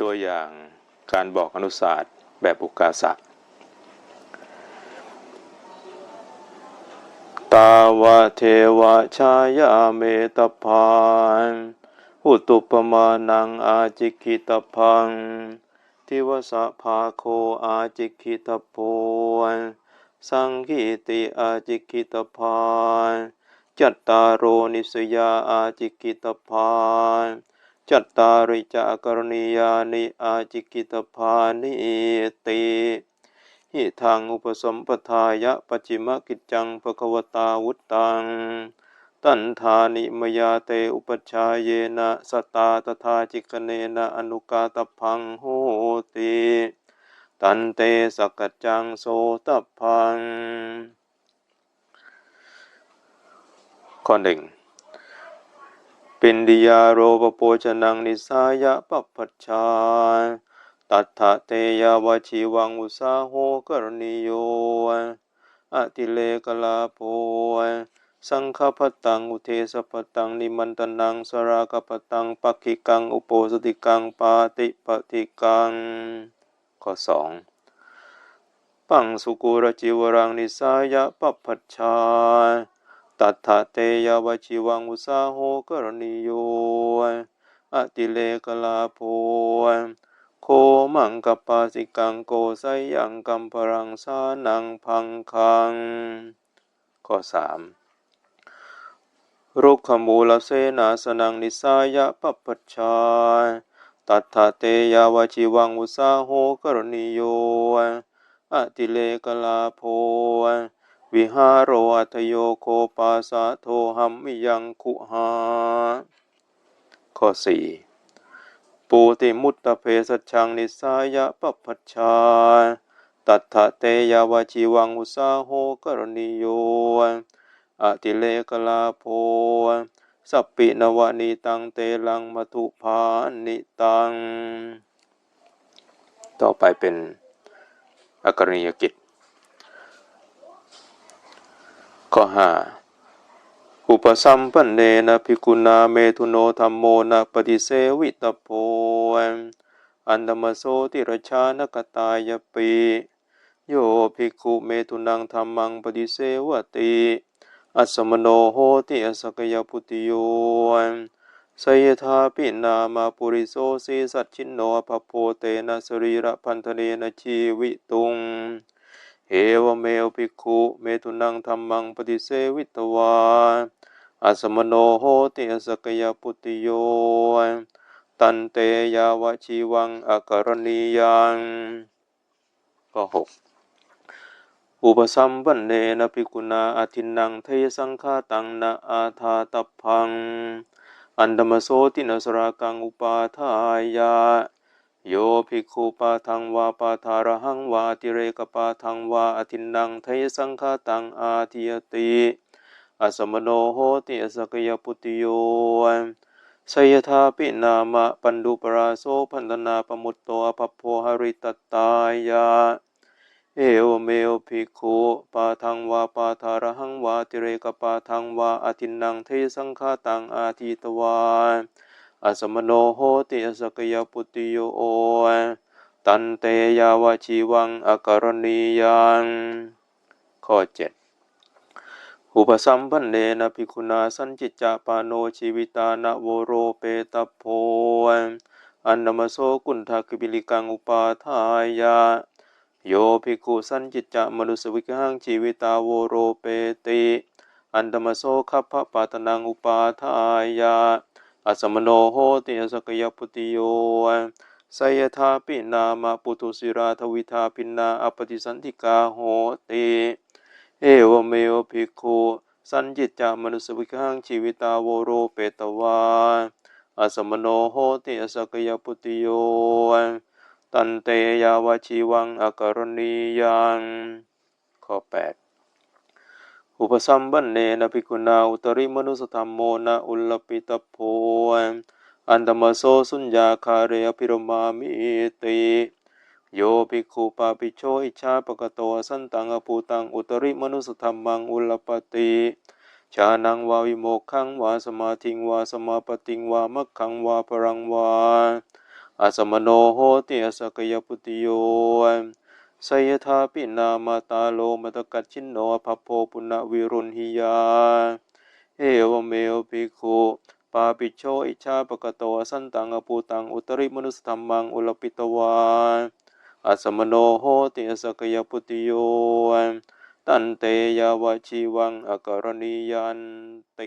ตัวอย่างการบอกอนุศาสตร์แบบอุกาสะตาวะเทวะชายาเมตพานหุตุปมาณังอาจิกิตพัง ทิวสะภาโคอาจิกิตโพนสังคีติอาจิกิตพานจัตตารโรนิสยาอาจิกิตพาน จัตตาริจากรณียานิอาจิกิตพานิติหิทางอุปสมปทายะปจิมกิจจังภควตาวุตตัง ตันธานิมยาเตอุปชาเยนะสตาตถาจิกเนนะอนุกาตพังโหติตันเตสกจจังโสตพัง ข้อหนึ่ง ปินดิยาโรปโปชนังนิสายะปัปปัชาตัทธะเตยาวชีวังอุสาโหกรณิโยอติเลกลาโภสังฆปตังอุเทสปตังนิมันตนังสรากปตังปักขิกังอุโปสติกังปาติปติกังข้อสองปังสุกุรจิวรังนิสายะปัปปัชชา ตัทธเตยาวชีวังอุสาโหกรณิโยอติเลกลาโภโคมังกปาสิกังโกไสยังกัมปรังสานังพังคัง ข้อสามรุกขมูลเสนาสนังนิสายะปัปปัชชาตัทธเตยาวชีวังอุสาโหกรณิโยอติเลกลาโภ วิหารโรอัตโยโคปาสะโทหัมมิยังคุหา ข้อสี่ปูติมุตตะเพสชังนิสายะปปัชชา ตัทธะเตยาวชีวังอุสาโหกรณิโยอติเลกลาโภสัปปินวานิตังเตลังมัทุภานิตัง ต่อไปเป็นอกรณียกิจ ข้อห้าอุปสัมปันเนนะภิกขุนาเมธุโนธรรมโมนะปฏิเสวิตโพอันธรรมโสติรชานกตายปีโยภิกขุเมธุนังธรรมังปฏิเสวติอัสมโนโหติอสกยพุติโยสยธาปินามาปุริโสสีสัจฉินโนภโพเตนะสรีระพันธเนนะชีวิตุง เอวเมวภิกขุเมตุนังธรรมังปฏิเสวิตวาอัสมโนโหติอสกยพุติโย ตันเตยาวชีวังอากรณียังก็หกอุปสัมปันเนนะภิกขุนาอาทินังเทยสังฆาตังนะอาทาตพัง อันดมโสตินสรากังอุปาทายา โยภิกขุปาทังวาปาทารหังวาติเรกปาทังวาอทินังเทยสังฆาตังอาทิยติอัสมโนโหติอสกยพุติโยสยธาปินามะปันดุปราโสพันธนาปมุตโตอภพโพหริตตายา เอวเมวภิกขุปาทังวาปาทารหังวาติเรกปาทังวาอทินังเทสังฆาตังอาทิตวา อัสมโนโหติอสกยปุติโยโอตันเตยาวชีวังอากรณียังข้อเจ็ดอุปสัมปันเนนะภิกขุนาสันจิจจาปาโนชีวิตานะโวโรเปตโพอันนมโสกุณทักบิลิกังอุปาทายาโยภิกุสันจิตจะมนุสวิกังชีวิตาโวโรเปติ อันธมโสคัพพะปาตนังอุปาทายา อัสมโนโหติอสกยพุติโยสยธาปินามาปุตุสิราทวิธาปินาอปติสันติกาโหติเอวเมวภิกขุสันจิตจามนุสวิกังชีวิตาวโรเปตวาอัสมโนโหติอสกยพุติโยตันเตยาวชีวังอากรณียังข้อแปด อุปสัมบันเนนภิกุนาอุตริมนุสธรรมโมนะอุลปิตโพอันธรรมโสสุญญาคาเรอภิรมามิติโยภิกขุปาปิโชอิชาปกโตสันตังอภูตังอุตริมนุสธรรมังอุลลปติชานังวาวิโมกขังวาสมาธิงวาสมาปติงวามัคขังวาปรังวาอาสมโนโหติอสกยปุติโย สยธาปินามาตาโลมตกัจฉินโนภพโพปุณวิรุณหิยา เอวเมวภิกขุปาปิโชอิชาปกโตอสันตังอปูตังอุตริมนุสธรรมังอุลปิตวาอาสมโนโหติอสกยปุติโยตันเตยาวชีวังอกรณียันติ